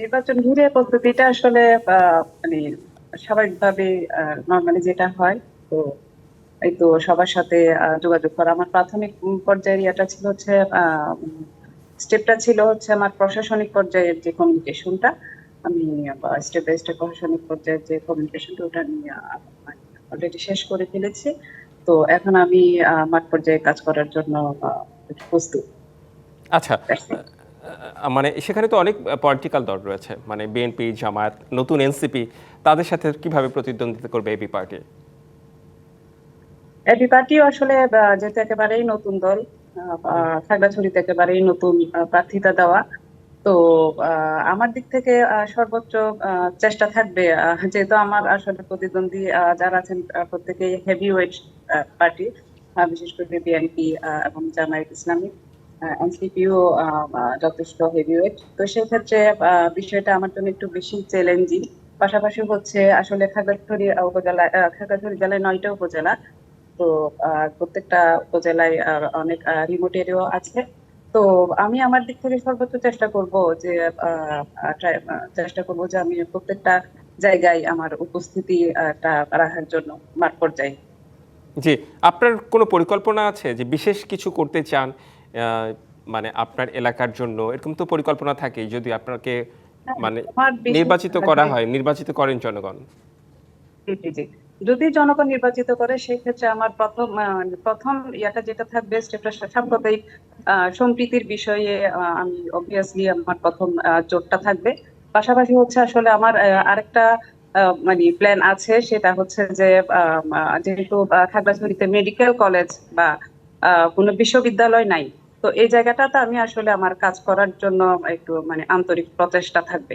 নির্বাচন ঘিরে পদ্ধতিটা আসলে মানে স্বাভাবিকভাবে নর্মালি যেটা হয় তো এই তো সবার সাথে যোগাযোগ করা। আমার প্রাথমিক পর্যায়ের ইয়েটা ছিল হচ্ছে স্টেপটা ছিল হচ্ছে আমার প্রশাসনিক পর্যায়ের যে কমিউনিকেশনটা আমি স্টেপ বাই স্টেপ প্রশাসনিক পর্যায়ের যে কমিউনিকেশনটা ওটা আমি অলরেডি শেষ করে ফেলেছি। তো এখন আমি মাঠ পর্যায়ে কাজ করার জন্য প্রস্তুত। আচ্ছা মানে সেখানে তো অনেক পলিটিক্যাল দল রয়েছে। মানে বিএনপি জামায়াত, নতুন এনসিপি তাদের সাথে কীভাবে প্রতিদ্বন্দ্বিতা করবে এবি পার্টি এবি পার্টিও আসলে যেহেতু একেবারেই নতুন দল খাগড়াছড়িতে একেবারেই নতুন প্রার্থিতা দেওয়া, তো আমার দিক থেকে সর্বোচ্চ চেষ্টা থাকবে যেহেতু আমার আসলে প্রতিদ্বন্দ্বী যারা আছেন প্রত্যেকেই হেভি ওয়েট পার্টি বিশেষ করে বিএনপি এবং জামায়াত ইসলামী। এনসিপিও যথেষ্ট হেভি ওয়েট তো বিষয়টা আমার জন্য একটু বেশি চ্যালেঞ্জিং পাশাপাশি হচ্ছে আসলে খাগড়াছড়ি উপজেলা খাগড়াছড়ি জেলায় নয়টা উপজেলা। তো প্রত্যেকটা উপজেলায় অনেক রিমোট আছে। তো আমি আমার দিক থেকে সর্বোচ্চ চেষ্টা করব যে চেষ্টা করব যে আমি প্রত্যেকটা জায়গায় আমার উপস্থিতি আহ, টা রাখার জন্য মাঠ পর্যায়ে। জি। আপনার কোনো পরিকল্পনা আছে যে বিশেষ কিছু করতে চান মানে আপনার এলাকার জন্য এরকম তো পরিকল্পনা থাকে যদি আপনাকে মানে নির্বাচিত করা হয় নির্বাচিত করেন জনগণ। যদি জনগণ নির্বাচিত করে সেই ক্ষেত্রে আমার প্রথম আহ, প্রথম ইয়াটা যেটা থাকবে সেটা সাম্প্রদায়িক সম্প্রীতির বিষয়ে আমি অবভিয়াসলি আমার প্রথম জোরটা থাকবে। পাশাপাশি হচ্ছে আসলে আমার আরেকটা মানে প্ল্যান আছে সেটা হচ্ছে যে যেহেতু খাগড়াছড়িতে মেডিকেল কলেজ বা কোনো বিশ্ববিদ্যালয় নাই। তো এই জায়গাটাতে আমি আসলে আমার কাজ করার জন্য একটু মানে আন্তরিক প্রচেষ্টা থাকবে।